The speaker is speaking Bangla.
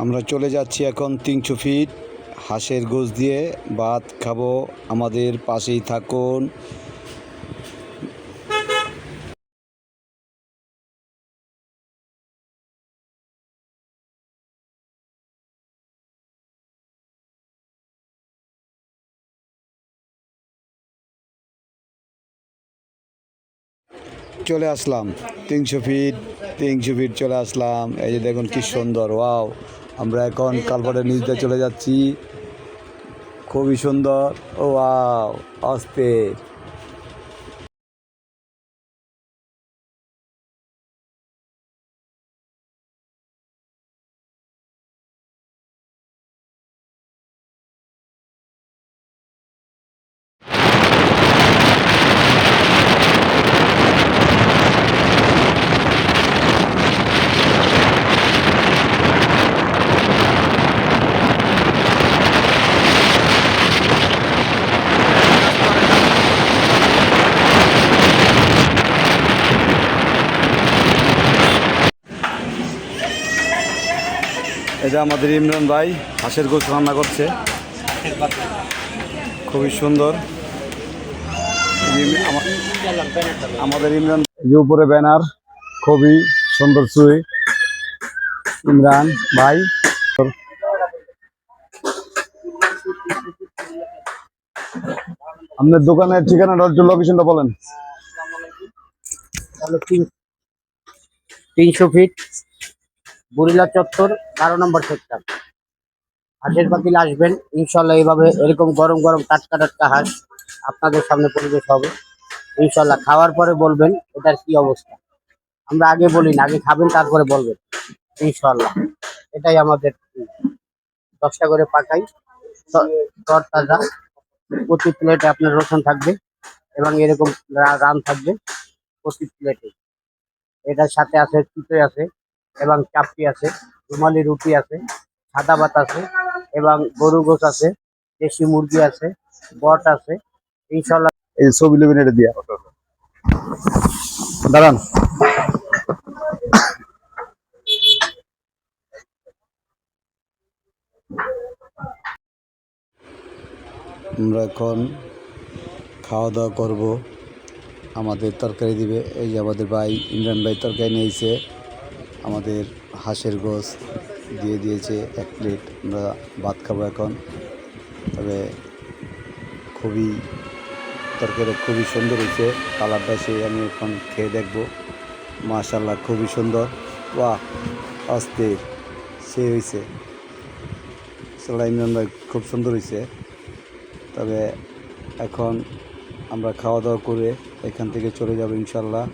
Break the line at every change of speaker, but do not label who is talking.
আমরা চলে যাচ্ছি এখন তিনশো ফিট, হাঁসের গোস দিয়ে ভাত খাব, আমাদের পাশেই থাকুন। চলে আসলাম তিনশো ফিট তিনশো ফিট চলে আসলাম। এই যে দেখুন কি সুন্দর, ওয়াও। আমরা এখন কালপাটের নিচ দিয়ে চলে যাচ্ছি। খুবই সুন্দর। ও আস্তে এটা আমাদের ইমরান ভাই, হাঁসের গোছ রান্না করছে। খুবই সুন্দর। আমাদের ইমরান যে উপরে ব্যানার, খুবই সুন্দর সুই ইমরান ভাই। আপনার দোকানের ঠিকানাটা একটু লোকেশনটা বলেন।
তিন তিনশো ফিট বুড়িলা চত্বর বারো নম্বর সেক্টর হাঁসের পাতিল আসবেন ইনশাল্লাহ এইভাবে এরকম গরম গরম টাটকা টাটকা হাঁস আপনাদের সামনে পরিবেশ হবে। ইনশাল্লাহ খাওয়ার পরে বলবেন এটার কি অবস্থা। আমরা আগে বলি না, আগে খাবেন, তারপরে বলবেন। ইনশাল্লাহ এটাই আমাদের দশটা করে পাকাই তর তাজা, প্রতি প্লেটে আপনার রসুন থাকবে এবং এরকম রান থাকবে প্রতি প্লেটে এটার সাথে আছে, চিতই আছে এবং চাপটি আছে রুমালি রুটি আছে সাদা ভাত আছে এবং গরু গোস আছে দেশি মুরগি আছে বট আছে ইনশাল্লাহ
এই ছবি নেবেন এটা দিয়া। দাঁড়ান। আমরা এখন খাওয়া দাওয়া করব। আমাদের তরকারি দিবে এই যে আমাদের ভাই ইমরান ভাই তরকারি নিয়েছে। আমাদের হাঁসের গোস দিয়ে দিয়েছে এক প্লেট। আমরা ভাত খাব এখন। তবে খুবই তরকারি খুবই সুন্দর হয়েছে। কালারটা সেই আমি এখন খেয়ে দেখব। মাশাল্লাহ খুবই সুন্দর। বাহ, অস্থির। সে হয়েছে। সাল্লাহ ইমরান ভাই, খুব সুন্দর হয়েছে। তবে এখন আমরা খাওয়া দাওয়া করে এখান থেকে চলে যাব ইনশাল্লাহ